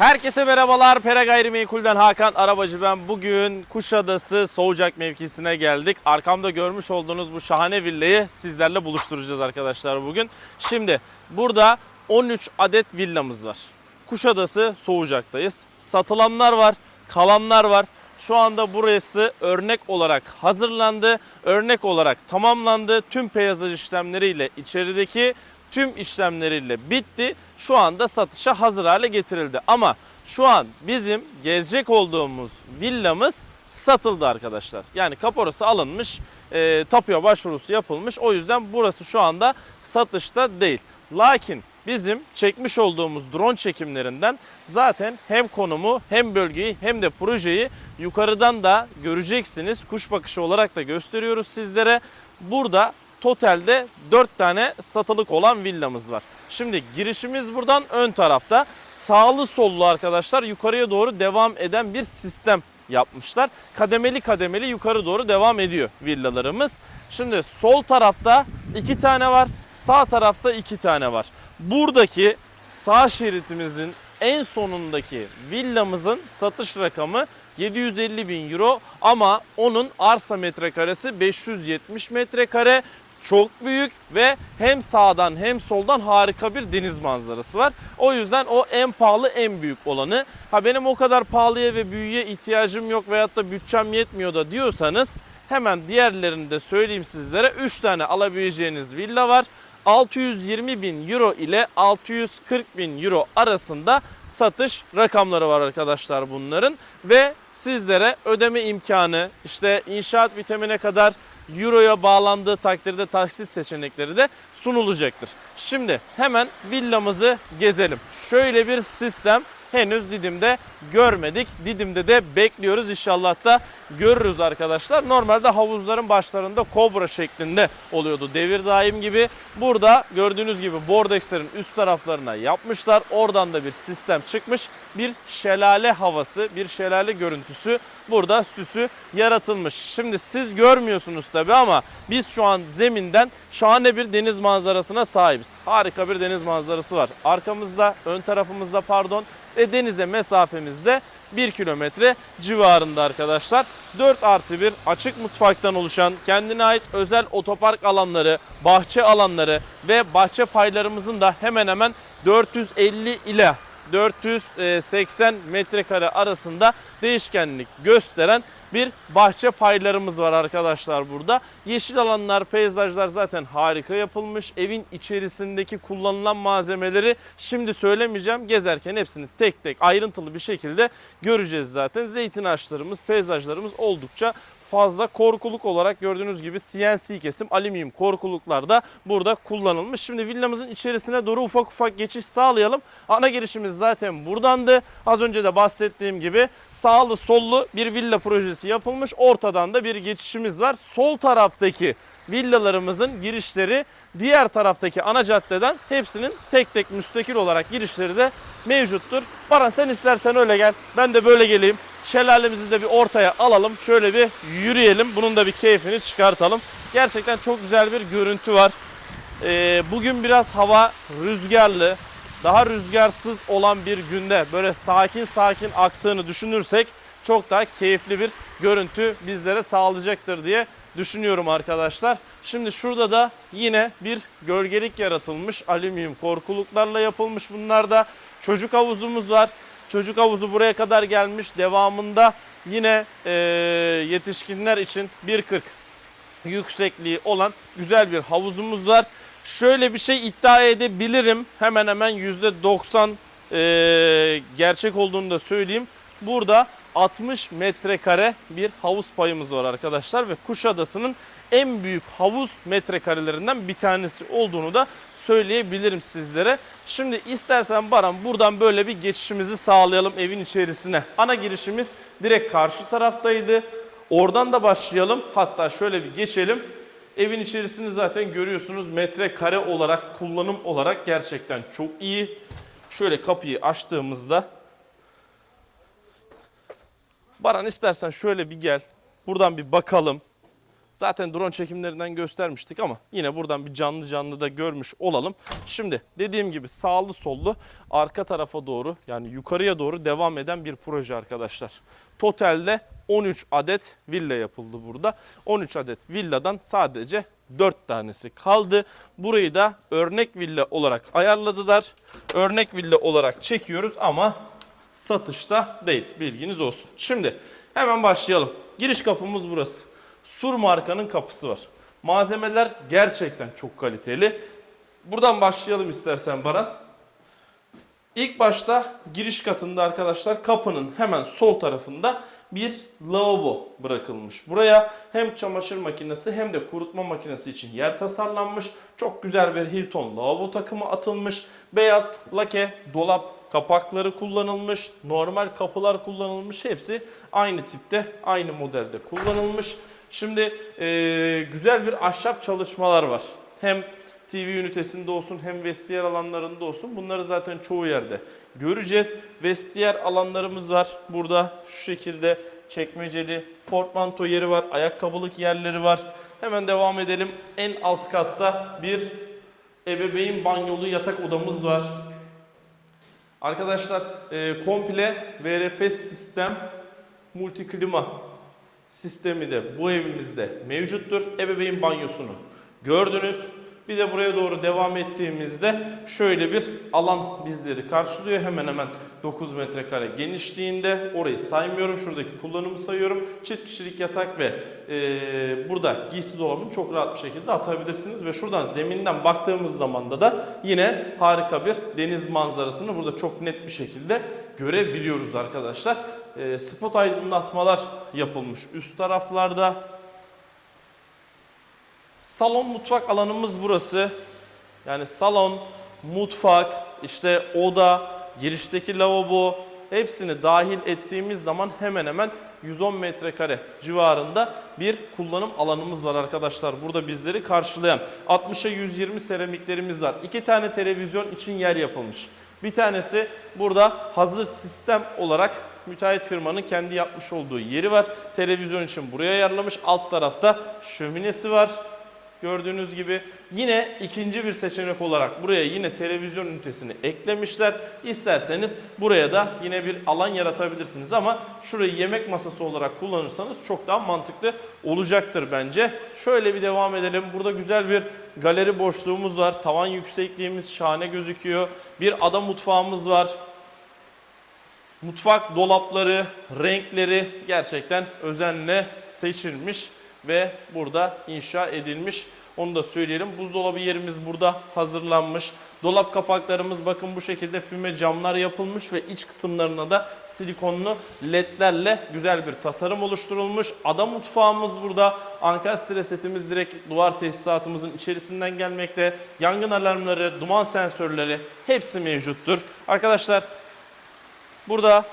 Herkese merhabalar. Pere Gayrimenkul'den Hakan Arabacı ben. Bugün Kuşadası Soğucak mevkisine geldik. Arkamda görmüş olduğunuz bu şahane villayı sizlerle buluşturacağız arkadaşlar bugün. Şimdi burada 13 adet villamız var. Kuşadası Soğucak'tayız. Satılanlar var, kalanlar var. Şu anda burası örnek olarak hazırlandı. Örnek olarak tamamlandı. Tüm peyzaj işlemleriyle içerideki tüm işlemleriyle bitti. Şu anda satışa hazır hale getirildi. Ama şu an bizim gezecek olduğumuz villamız satıldı arkadaşlar. Yani kaporası alınmış, e, tapuya başvurusu yapılmış. O yüzden burası şu anda satışta değil. Lakin bizim çekmiş olduğumuz drone çekimlerinden zaten hem konumu hem bölgeyi hem de projeyi yukarıdan da göreceksiniz. Kuş bakışı olarak da gösteriyoruz sizlere. Burada totalde 4 tane satılık olan villamız var. Şimdi girişimiz buradan ön tarafta. Sağlı sollu arkadaşlar yukarıya doğru devam eden bir sistem yapmışlar. Kademeli kademeli yukarı doğru devam ediyor villalarımız. Şimdi sol tarafta 2 tane var. Sağ tarafta 2 tane var. Buradaki sağ şeritimizin en sonundaki villamızın satış rakamı 750 bin euro ama onun arsa metrekaresi 570 metrekare çok büyük ve hem sağdan hem soldan harika bir deniz manzarası var. O yüzden o en pahalı en büyük olanı. Ha benim o kadar pahalıya ve büyüye ihtiyacım yok veyahut da bütçem yetmiyor da diyorsanız hemen diğerlerini de söyleyeyim sizlere. 3 tane alabileceğiniz villa var. 620 bin euro ile 640 bin euro arasında satış rakamları var arkadaşlar bunların. Ve sizlere ödeme imkanı işte inşaat bitimine kadar Euro'ya bağlandığı takdirde taksit seçenekleri de sunulacaktır. Şimdi hemen villamızı gezelim. Şöyle bir sistem henüz Didim'de görmedik. Didim'de de bekliyoruz. İnşallah da görürüz arkadaşlar. Normalde havuzların başlarında kobra şeklinde oluyordu. Devir daim gibi. Burada gördüğünüz gibi bordexlerin üst taraflarına yapmışlar. Oradan da bir sistem çıkmış. Bir şelale havası, bir şelale görüntüsü burada süsü yaratılmış. Şimdi siz görmüyorsunuz tabi ama biz şu an zeminden şahane bir deniz manzarasına sahibiz. Harika bir deniz manzarası var. Arkamızda, ön tarafımızda pardon ve denize mesafemizde 1 kilometre civarında arkadaşlar. 4 artı 1 açık mutfaktan oluşan kendine ait özel otopark alanları, bahçe alanları ve bahçe paylarımızın da hemen hemen 450 ile 480 metrekare arasında değişkenlik gösteren bir bahçe paylarımız var arkadaşlar burada. Yeşil alanlar, peyzajlar zaten harika yapılmış. Evin içerisindeki kullanılan malzemeleri şimdi söylemeyeceğim. Gezerken hepsini tek tek ayrıntılı bir şekilde göreceğiz zaten. Zeytin ağaçlarımız, peyzajlarımız oldukça fazla korkuluk olarak gördüğünüz gibi CNC kesim alüminyum korkuluklar da burada kullanılmış. Şimdi villamızın içerisine doğru ufak ufak geçiş sağlayalım. Ana girişimiz zaten buradandı. Az önce de bahsettiğim gibi sağlı sollu bir villa projesi yapılmış. Ortadan da bir geçişimiz var. Sol taraftaki villalarımızın girişleri diğer taraftaki ana caddeden hepsinin tek tek müstakil olarak girişleri de mevcuttur. Baran sen istersen öyle gel. Ben de böyle geleyim. Şelalemizi de bir ortaya alalım. Şöyle bir yürüyelim. Bunun da bir keyfini çıkartalım. Gerçekten çok güzel bir görüntü var. Ee, bugün biraz hava rüzgarlı. Daha rüzgarsız olan bir günde böyle sakin sakin aktığını düşünürsek çok daha keyifli bir görüntü bizlere sağlayacaktır diye düşünüyorum arkadaşlar. Şimdi şurada da yine bir gölgelik yaratılmış. Alüminyum korkuluklarla yapılmış bunlar da. Çocuk havuzumuz var. Çocuk havuzu buraya kadar gelmiş. Devamında yine e, yetişkinler için 1.40 yüksekliği olan güzel bir havuzumuz var. Şöyle bir şey iddia edebilirim. Hemen hemen %90 e, gerçek olduğunu da söyleyeyim. Burada 60 metrekare bir havuz payımız var arkadaşlar ve Kuşadası'nın en büyük havuz metrekarelerinden bir tanesi olduğunu da söyleyebilirim sizlere. Şimdi istersen Baran buradan böyle bir geçişimizi sağlayalım evin içerisine. Ana girişimiz direkt karşı taraftaydı. Oradan da başlayalım. Hatta şöyle bir geçelim. Evin içerisini zaten görüyorsunuz metrekare olarak kullanım olarak gerçekten çok iyi. Şöyle kapıyı açtığımızda Baran istersen şöyle bir gel. Buradan bir bakalım. Zaten drone çekimlerinden göstermiştik ama yine buradan bir canlı canlı da görmüş olalım. Şimdi dediğim gibi sağlı sollu arka tarafa doğru yani yukarıya doğru devam eden bir proje arkadaşlar. Totalde 13 adet villa yapıldı burada. 13 adet villadan sadece 4 tanesi kaldı. Burayı da örnek villa olarak ayarladılar. Örnek villa olarak çekiyoruz ama satışta değil. Bilginiz olsun. Şimdi hemen başlayalım. Giriş kapımız burası. Sur markanın kapısı var. Malzemeler gerçekten çok kaliteli. Buradan başlayalım istersen Baran. İlk başta giriş katında arkadaşlar kapının hemen sol tarafında bir lavabo bırakılmış. Buraya hem çamaşır makinesi hem de kurutma makinesi için yer tasarlanmış. Çok güzel bir Hilton lavabo takımı atılmış. Beyaz lake dolap kapakları kullanılmış. Normal kapılar kullanılmış. Hepsi aynı tipte, aynı modelde kullanılmış. Şimdi eee, güzel bir ahşap çalışmalar var. Hem TV ünitesinde olsun hem vestiyer alanlarında olsun. Bunları zaten çoğu yerde göreceğiz. Vestiyer alanlarımız var. Burada şu şekilde çekmeceli portmanto yeri var. Ayakkabılık yerleri var. Hemen devam edelim. En alt katta bir ebeveyn banyolu yatak odamız var. Arkadaşlar e, komple VRF sistem multi klima sistemi de bu evimizde mevcuttur. Ebeveyn banyosunu gördünüz. Bir de buraya doğru devam ettiğimizde şöyle bir alan bizleri karşılıyor. Hemen hemen 9 metrekare genişliğinde. Orayı saymıyorum. Şuradaki kullanımı sayıyorum. Çift kişilik yatak ve e, burada giysi dolabını çok rahat bir şekilde atabilirsiniz. Ve şuradan zeminden baktığımız zaman da da yine harika bir deniz manzarasını burada çok net bir şekilde görebiliyoruz arkadaşlar. E, spot aydınlatmalar yapılmış üst taraflarda. Salon mutfak alanımız burası. Yani salon, mutfak, işte oda, girişteki lavabo hepsini dahil ettiğimiz zaman hemen hemen 110 metrekare civarında bir kullanım alanımız var arkadaşlar. Burada bizleri karşılayan 60'a 120 seramiklerimiz var. İki tane televizyon için yer yapılmış. Bir tanesi burada hazır sistem olarak müteahhit firmanın kendi yapmış olduğu yeri var. Televizyon için buraya ayarlamış. Alt tarafta şöminesi var. Gördüğünüz gibi yine ikinci bir seçenek olarak buraya yine televizyon ünitesini eklemişler. İsterseniz buraya da yine bir alan yaratabilirsiniz ama şurayı yemek masası olarak kullanırsanız çok daha mantıklı olacaktır bence. Şöyle bir devam edelim. Burada güzel bir galeri boşluğumuz var. Tavan yüksekliğimiz şahane gözüküyor. Bir ada mutfağımız var. Mutfak dolapları, renkleri gerçekten özenle seçilmiş ve burada inşa edilmiş. Onu da söyleyelim. Buzdolabı yerimiz burada hazırlanmış. Dolap kapaklarımız bakın bu şekilde füme camlar yapılmış ve iç kısımlarına da silikonlu ledlerle güzel bir tasarım oluşturulmuş. Ada mutfağımız burada. Ankastre setimiz direkt duvar tesisatımızın içerisinden gelmekte. Yangın alarmları, duman sensörleri hepsi mevcuttur. Arkadaşlar Burada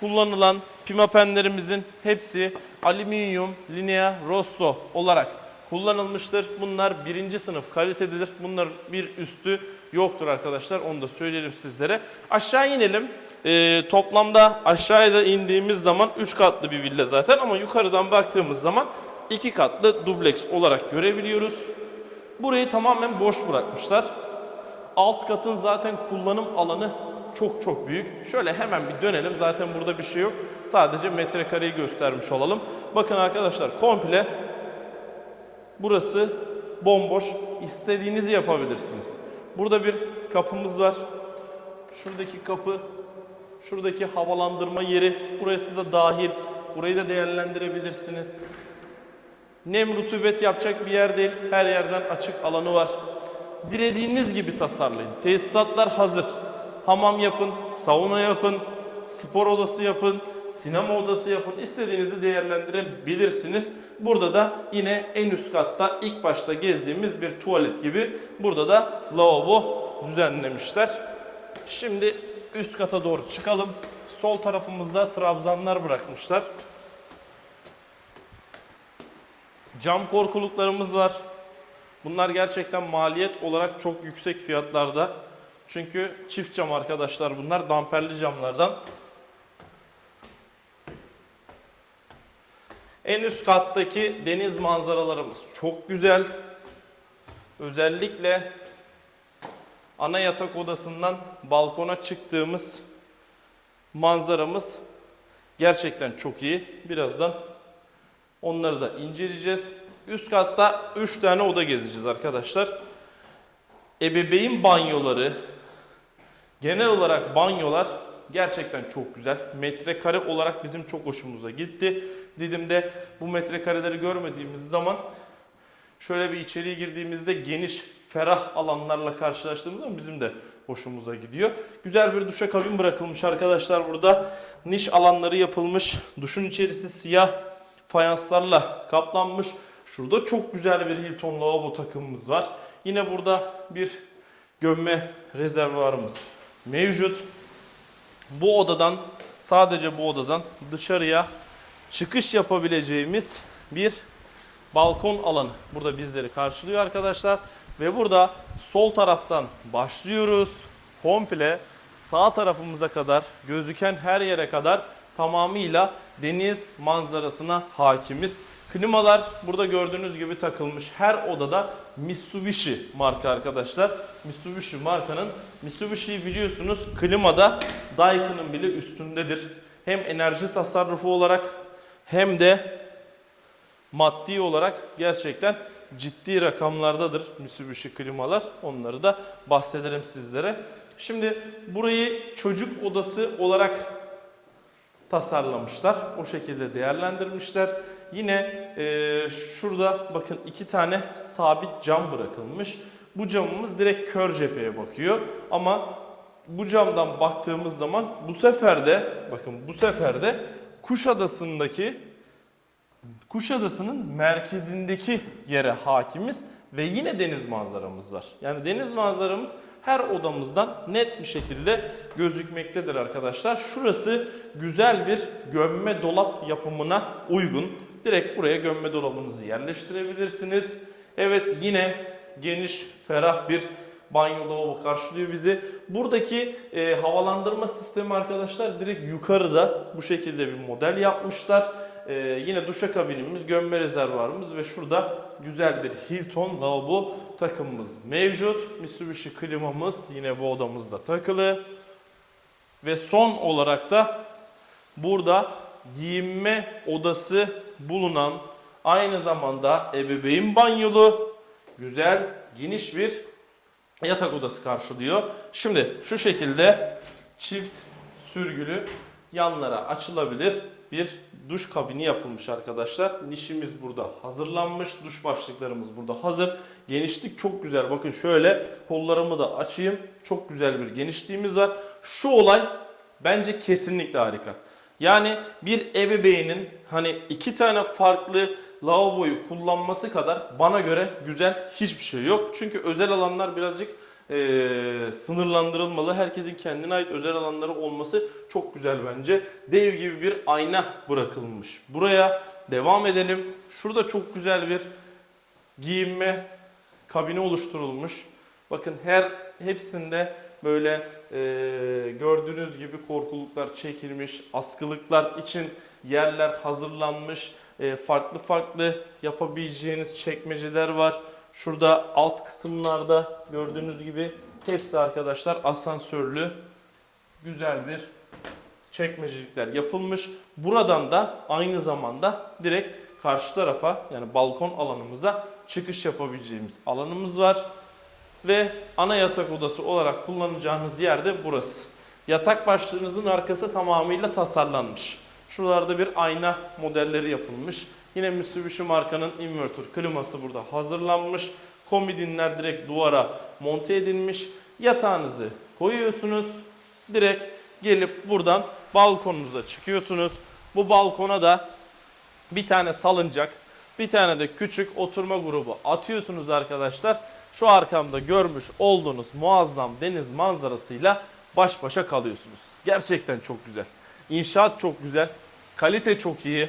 kullanılan pimapenlerimizin hepsi alüminyum linea rosso olarak kullanılmıştır. Bunlar birinci sınıf kalitededir. Bunların bir üstü yoktur arkadaşlar. Onu da söyleyelim sizlere. Aşağı inelim. Ee, toplamda aşağıya da indiğimiz zaman 3 katlı bir villa zaten ama yukarıdan baktığımız zaman 2 katlı dubleks olarak görebiliyoruz. Burayı tamamen boş bırakmışlar. Alt katın zaten kullanım alanı çok çok büyük. Şöyle hemen bir dönelim. Zaten burada bir şey yok. Sadece metrekareyi göstermiş olalım. Bakın arkadaşlar komple burası bomboş. İstediğinizi yapabilirsiniz. Burada bir kapımız var. Şuradaki kapı, şuradaki havalandırma yeri. Burası da dahil. Burayı da değerlendirebilirsiniz. Nem rutubet yapacak bir yer değil. Her yerden açık alanı var. Dilediğiniz gibi tasarlayın. Tesisatlar hazır. Hamam yapın, sauna yapın, spor odası yapın, sinema odası yapın. İstediğinizi değerlendirebilirsiniz. Burada da yine en üst katta ilk başta gezdiğimiz bir tuvalet gibi burada da lavabo düzenlemişler. Şimdi üst kata doğru çıkalım. Sol tarafımızda trabzanlar bırakmışlar. Cam korkuluklarımız var. Bunlar gerçekten maliyet olarak çok yüksek fiyatlarda. Çünkü çift cam arkadaşlar bunlar damperli camlardan. En üst kattaki deniz manzaralarımız çok güzel. Özellikle ana yatak odasından balkona çıktığımız manzaramız gerçekten çok iyi. Birazdan onları da inceleyeceğiz. Üst katta 3 tane oda gezeceğiz arkadaşlar. Ebeveyn banyoları, genel olarak banyolar gerçekten çok güzel. Metrekare olarak bizim çok hoşumuza gitti. Didim'de bu metrekareleri görmediğimiz zaman şöyle bir içeriye girdiğimizde geniş, ferah alanlarla karşılaştığımız zaman bizim de hoşumuza gidiyor. Güzel bir duşakabin bırakılmış arkadaşlar burada. Niş alanları yapılmış. Duşun içerisi siyah fayanslarla kaplanmış. Şurada çok güzel bir Hilton lavabo takımımız var. Yine burada bir gömme rezervuarımız mevcut. Bu odadan sadece bu odadan dışarıya çıkış yapabileceğimiz bir balkon alanı burada bizleri karşılıyor arkadaşlar. Ve burada sol taraftan başlıyoruz. Komple sağ tarafımıza kadar gözüken her yere kadar tamamıyla deniz manzarasına hakimiz. Klimalar burada gördüğünüz gibi takılmış. Her odada Mitsubishi marka arkadaşlar. Mitsubishi markanın Mitsubishi'yi biliyorsunuz klimada Daikin'in bile üstündedir. Hem enerji tasarrufu olarak hem de maddi olarak gerçekten ciddi rakamlardadır Mitsubishi klimalar. Onları da bahsederim sizlere. Şimdi burayı çocuk odası olarak tasarlamışlar. O şekilde değerlendirmişler. Yine e, şurada bakın iki tane sabit cam bırakılmış. Bu camımız direkt kör cepheye bakıyor. Ama bu camdan baktığımız zaman bu sefer de bakın bu sefer de Kuşadası'ndaki Kuşadası'nın merkezindeki yere hakimiz ve yine deniz manzaramız var. Yani deniz manzaramız her odamızdan net bir şekilde gözükmektedir arkadaşlar. Şurası güzel bir gömme dolap yapımına uygun. Direkt buraya gömme dolabınızı yerleştirebilirsiniz. Evet yine geniş, ferah bir banyo lavabo karşılıyor bizi. Buradaki e, havalandırma sistemi arkadaşlar direkt yukarıda bu şekilde bir model yapmışlar. E, yine duşakabinimiz, gömme rezervuarımız ve şurada güzel bir Hilton lavabo takımımız mevcut. Mitsubishi klimamız yine bu odamızda takılı. Ve son olarak da burada giyinme odası bulunan aynı zamanda ebeveyn banyolu güzel geniş bir yatak odası karşılıyor. Şimdi şu şekilde çift sürgülü yanlara açılabilir bir duş kabini yapılmış arkadaşlar. Nişimiz burada hazırlanmış. Duş başlıklarımız burada hazır. Genişlik çok güzel. Bakın şöyle kollarımı da açayım. Çok güzel bir genişliğimiz var. Şu olay bence kesinlikle harika. Yani bir ebeveynin hani iki tane farklı lavaboyu kullanması kadar bana göre güzel hiçbir şey yok. Çünkü özel alanlar birazcık eee, sınırlandırılmalı. Herkesin kendine ait özel alanları olması çok güzel bence. Dev gibi bir ayna bırakılmış. Buraya devam edelim. Şurada çok güzel bir giyinme kabini oluşturulmuş. Bakın her hepsinde böyle e, gördüğünüz gibi korkuluklar çekilmiş, askılıklar için yerler hazırlanmış, e, farklı farklı yapabileceğiniz çekmeceler var. Şurada alt kısımlarda gördüğünüz gibi hepsi arkadaşlar asansörlü güzel bir çekmecelikler yapılmış. Buradan da aynı zamanda direkt karşı tarafa yani balkon alanımıza çıkış yapabileceğimiz alanımız var. Ve ana yatak odası olarak kullanacağınız yer de burası. Yatak başlığınızın arkası tamamıyla tasarlanmış. Şuralarda bir ayna modelleri yapılmış. Yine Mitsubishi markanın inverter kliması burada hazırlanmış. Komodinler direkt duvara monte edilmiş. Yatağınızı koyuyorsunuz. Direkt gelip buradan balkonunuza çıkıyorsunuz. Bu balkona da bir tane salıncak, bir tane de küçük oturma grubu atıyorsunuz arkadaşlar. Şu arkamda görmüş olduğunuz muazzam deniz manzarasıyla baş başa kalıyorsunuz. Gerçekten çok güzel. İnşaat çok güzel. Kalite çok iyi.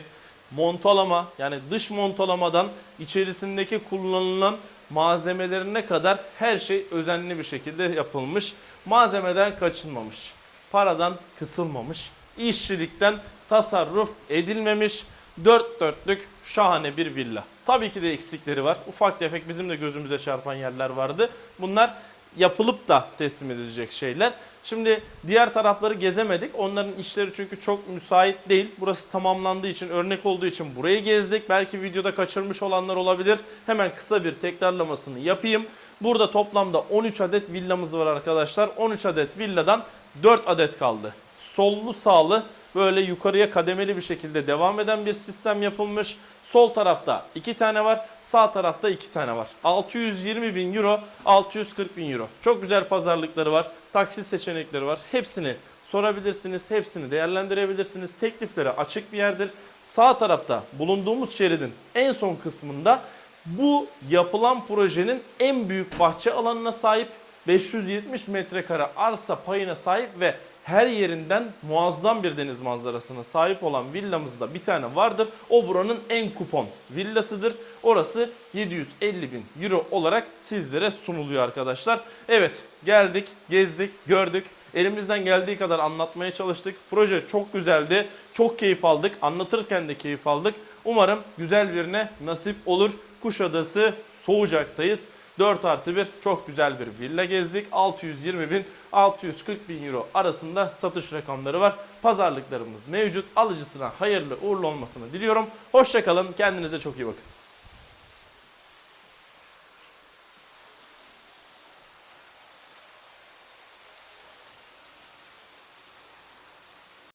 Montalama yani dış montalamadan içerisindeki kullanılan malzemelerine kadar her şey özenli bir şekilde yapılmış. Malzemeden kaçınmamış. Paradan kısılmamış. işçilikten tasarruf edilmemiş. Dört dörtlük şahane bir villa. Tabii ki de eksikleri var. Ufak tefek bizim de gözümüze çarpan yerler vardı. Bunlar yapılıp da teslim edilecek şeyler. Şimdi diğer tarafları gezemedik. Onların işleri çünkü çok müsait değil. Burası tamamlandığı için, örnek olduğu için burayı gezdik. Belki videoda kaçırmış olanlar olabilir. Hemen kısa bir tekrarlamasını yapayım. Burada toplamda 13 adet villamız var arkadaşlar. 13 adet villadan 4 adet kaldı. Sollu sağlı böyle yukarıya kademeli bir şekilde devam eden bir sistem yapılmış. Sol tarafta 2 tane var. Sağ tarafta 2 tane var. 620 bin euro, 640 bin euro. Çok güzel pazarlıkları var. Taksit seçenekleri var. Hepsini sorabilirsiniz. Hepsini değerlendirebilirsiniz. Teklifleri açık bir yerdir. Sağ tarafta bulunduğumuz şeridin en son kısmında bu yapılan projenin en büyük bahçe alanına sahip 570 metrekare arsa payına sahip ve her yerinden muazzam bir deniz manzarasına sahip olan villamızda bir tane vardır. O buranın en kupon villasıdır. Orası 750 bin euro olarak sizlere sunuluyor arkadaşlar. Evet geldik, gezdik, gördük. Elimizden geldiği kadar anlatmaya çalıştık. Proje çok güzeldi. Çok keyif aldık. Anlatırken de keyif aldık. Umarım güzel birine nasip olur. Kuşadası Soğucak'tayız. 4 artı 1 çok güzel bir villa gezdik. 620 bin 640 bin euro arasında satış rakamları var. Pazarlıklarımız mevcut. Alıcısına hayırlı uğurlu olmasını diliyorum. Hoşçakalın. Kendinize çok iyi bakın.